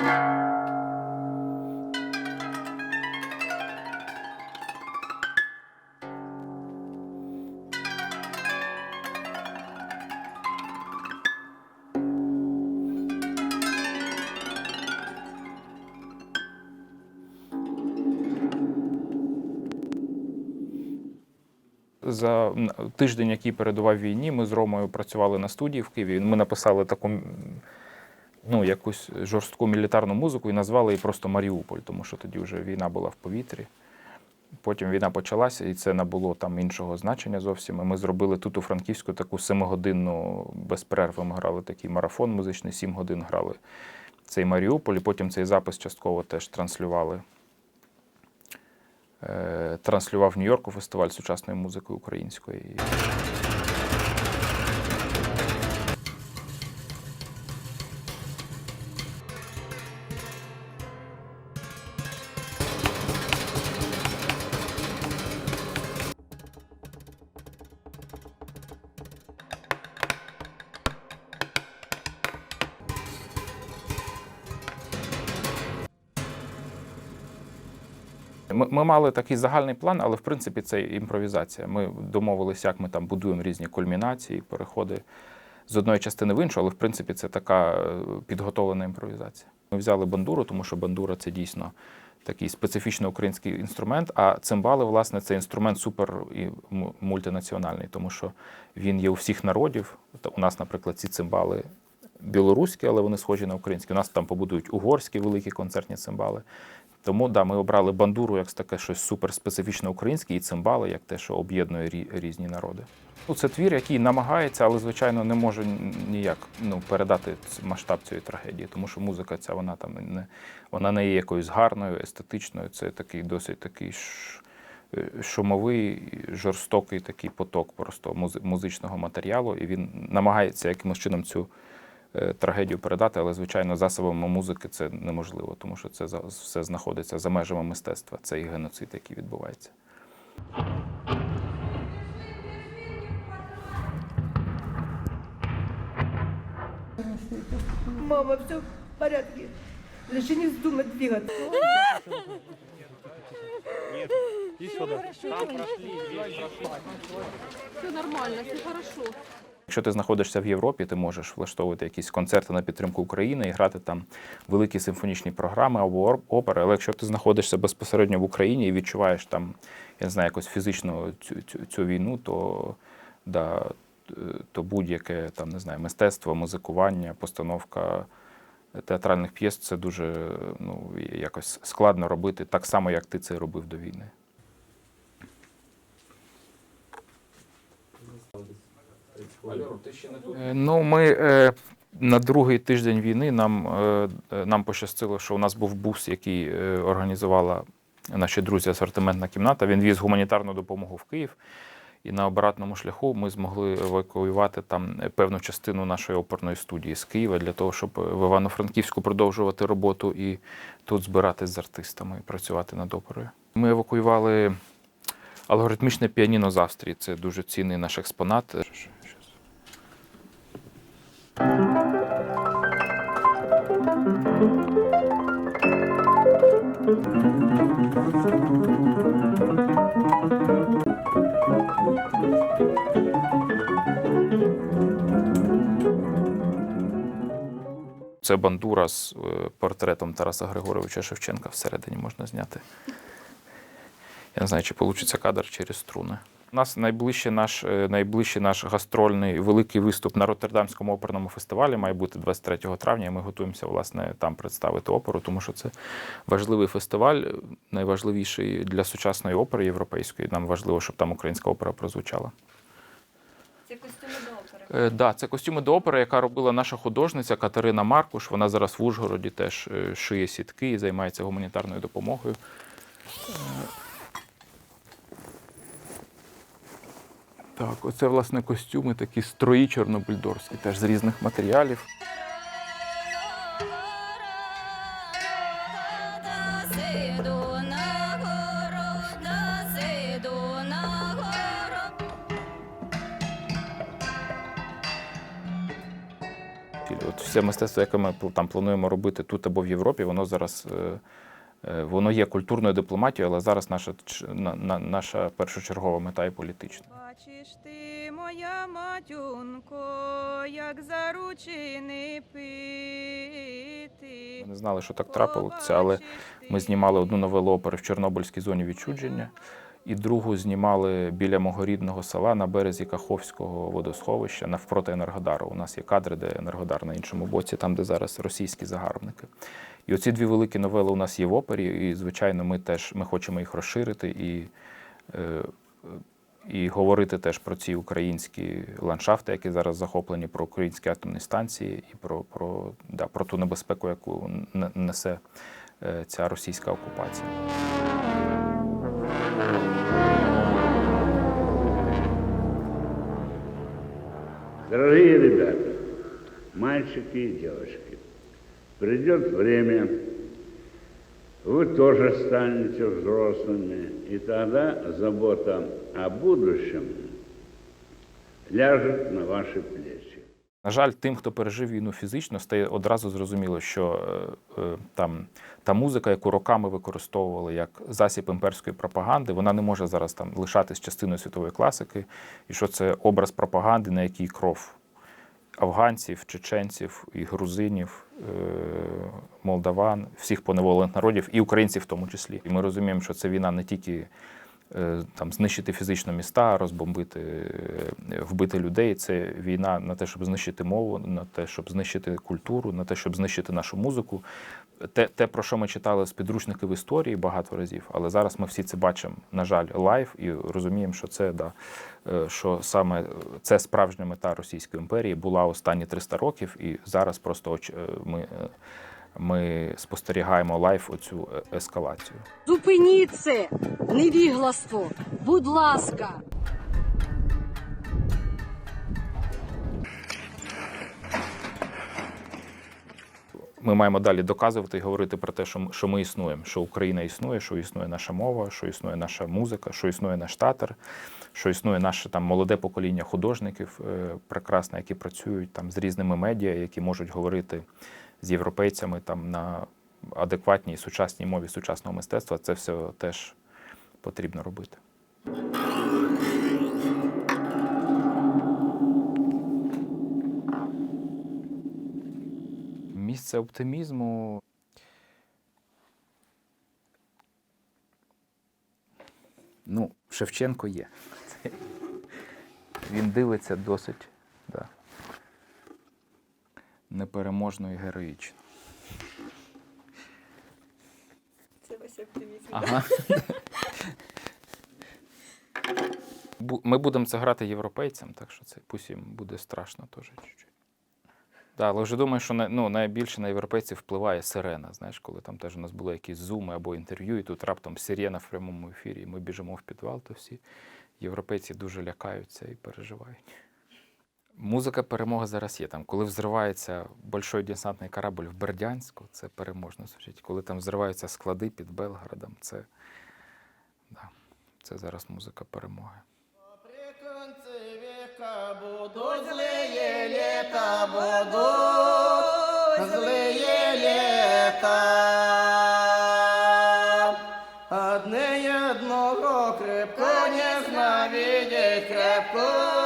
За тиждень, який передував війні, ми з Ромою працювали на студії в Києві. Ми написали таку ну, якусь жорстку мілітарну музику і назвали її просто Маріуполь, тому що тоді вже війна була в повітрі. Потім війна почалася, і це набуло там іншого значення зовсім. І ми зробили тут у Франківську таку семигодинну без перерви. Ми грали такий марафон музичний, сім годин грали цей Маріуполь, і потім цей запис частково теж транслювали. Е, Транслював Нью-Йорку фестиваль сучасної музики української. Ми, ми мали такий загальний план, але в принципі це імпровізація. Ми домовилися, як ми там будуємо різні кульмінації, переходи з одної частини в іншу, але в принципі це така е, підготовлена імпровізація. Ми взяли бандуру, тому що бандура це дійсно такий специфічно український інструмент. А цимбали, власне, це інструмент супер і мультинаціональний, тому що він є у всіх народів. У нас, наприклад, ці цимбали білоруські, але вони схожі на українські. У нас там побудують угорські великі концертні цимбали. Тому да, ми обрали бандуру як таке щось суперспецифічно українське, і цимбали як те, що об'єднує різні народи. Ну, це твір, який намагається, але звичайно не може ніяк ну, передати масштаб цієї трагедії, тому що музика ця вона там не вона не є якоюсь гарною, естетичною. Це такий досить такий е, шумовий, жорстокий такий поток просто музи- музичного матеріалу, і він намагається якимось чином цю трагедію передати, але звичайно засобами музики це неможливо, тому що це за- все знаходиться за межами мистецтва. Це і геноцид, який відбувається. Мама, все в порядке. Лишь не вздумай двигаться. Все нормально, все хорошо. Якщо ти знаходишся в Європі, ти можеш влаштовувати якісь концерти на підтримку України і грати там великі симфонічні програми або опери. Але якщо ти знаходишся безпосередньо в Україні і відчуваєш там, я не знаю, якось фізично цю, цю, цю війну, то, да, е, то будь-яке там, не знаю, мистецтво, музикування, постановка театральних п'єс це дуже ну, якось складно робити так само, як ти це робив до війни. Ну, ми е, на другий тиждень війни нам, е, е, нам пощастило, що у нас був бус, який е, організувала наші друзі асортиментна кімната. Він віз гуманітарну допомогу в Київ. І на обратному шляху ми змогли евакуювати там певну частину нашої оперної студії з Києва для того, щоб в Івано-Франківську продовжувати роботу і тут збиратись з артистами і працювати над оперою. Ми евакуювали алгоритмічне піаніно з Австрії. Це дуже цінний наш експонат. Це бандура з е, портретом Тараса Григоровича Шевченка всередині можна зняти. Я не знаю, чи вийде кадр через струни. У нас найближчий наш, е, найближчий наш гастрольний великий виступ на Роттердамському оперному фестивалі має бути 23 травня. і Ми готуємося власне там представити оперу, тому що це важливий фестиваль, найважливіший для сучасної опери європейської. Нам важливо, щоб там українська опера прозвучала. Це костюми да, це костюми до опери, яка робила наша художниця Катерина Маркуш. Вона зараз в Ужгороді теж е, шиє сітки і займається гуманітарною допомогою. Е, Так, оце власне костюми, такі строї чорнобильдорські, теж з різних матеріалів. Все мистецтво, яке ми там плануємо робити тут або в Європі, воно зараз е, е, воно є культурною дипломатією, але зараз наша, наша першочергова мета і політична. Бачиш ти, моя матюнко, як заручений пити. Ми не знали, що так трапилося, але ми знімали одну новелу опери в Чорнобильській зоні відчудження, і другу знімали біля мого рідного села на березі Каховського водосховища навпроти Енергодару. У нас є кадри, де Енергодар на іншому боці, там, де зараз російські загарбники. І оці дві великі новели у нас є в опері, і, звичайно, ми теж ми хочемо їх розширити і, е, і говорити теж про ці українські ландшафти, які зараз захоплені, про українські атомні станції і про, про, да, про ту небезпеку, яку несе е, ця російська окупація. Дорогие ребята, мальчики и девочки, придет время, вы тоже станете взрослыми, и тогда забота о будущем ляжет на ваши плечи. На жаль, тим, хто пережив війну фізично, стає одразу зрозуміло, що е, е, там та музика, яку роками використовували як засіб імперської пропаганди, вона не може зараз там лишатись частиною світової класики, і що це образ пропаганди, на якій кров афганців, чеченців і грузинів, е, молдаван, всіх поневолених народів, і українців в тому числі. І ми розуміємо, що це війна не тільки там знищити фізично міста, розбомбити, е, вбити людей. Це війна на те, щоб знищити мову, на те, щоб знищити культуру, на те, щоб знищити нашу музику. Те, те, про що ми читали з підручників історії багато разів, але зараз ми всі це бачимо, на жаль, лайв і розуміємо, що це да, е, що саме це справжня мета Російської імперії була останні 300 років, і зараз просто е, ми, е, ми спостерігаємо лайв оцю е, ескалацію. Зупиніть це невігластво, будь ласка. Ми маємо далі доказувати і говорити про те, що ми, існуємо, що Україна існує, що існує наша мова, що існує наша музика, що існує наш театр, що існує наше там молоде покоління художників е, прекрасне, які працюють там з різними медіа, які можуть говорити з європейцями там на адекватній сучасній мові сучасного мистецтва. Це все теж потрібно робити. Місце оптимізму. Ну, Шевченко є. Він дивиться досить да, непереможно і героїчно. Це весь оптимізм. Ага. Ми будемо це грати європейцям, так що це пусть їм буде страшно теж чуть-чуть. Да, але вже думаю, що ну, найбільше на європейців впливає сирена. Знаєш, коли там теж у нас були якісь зуми або інтерв'ю, і тут раптом сирена в прямому ефірі, і ми біжимо в підвал, то всі європейці дуже лякаються і переживають. Музика перемоги зараз є. Там, коли взривається большой десантний корабль в Бердянську, це переможно звучить. Коли там взриваються склади під Белградом, це, да, це зараз музика перемоги. Одне одного крепко не знавидеть, крепко.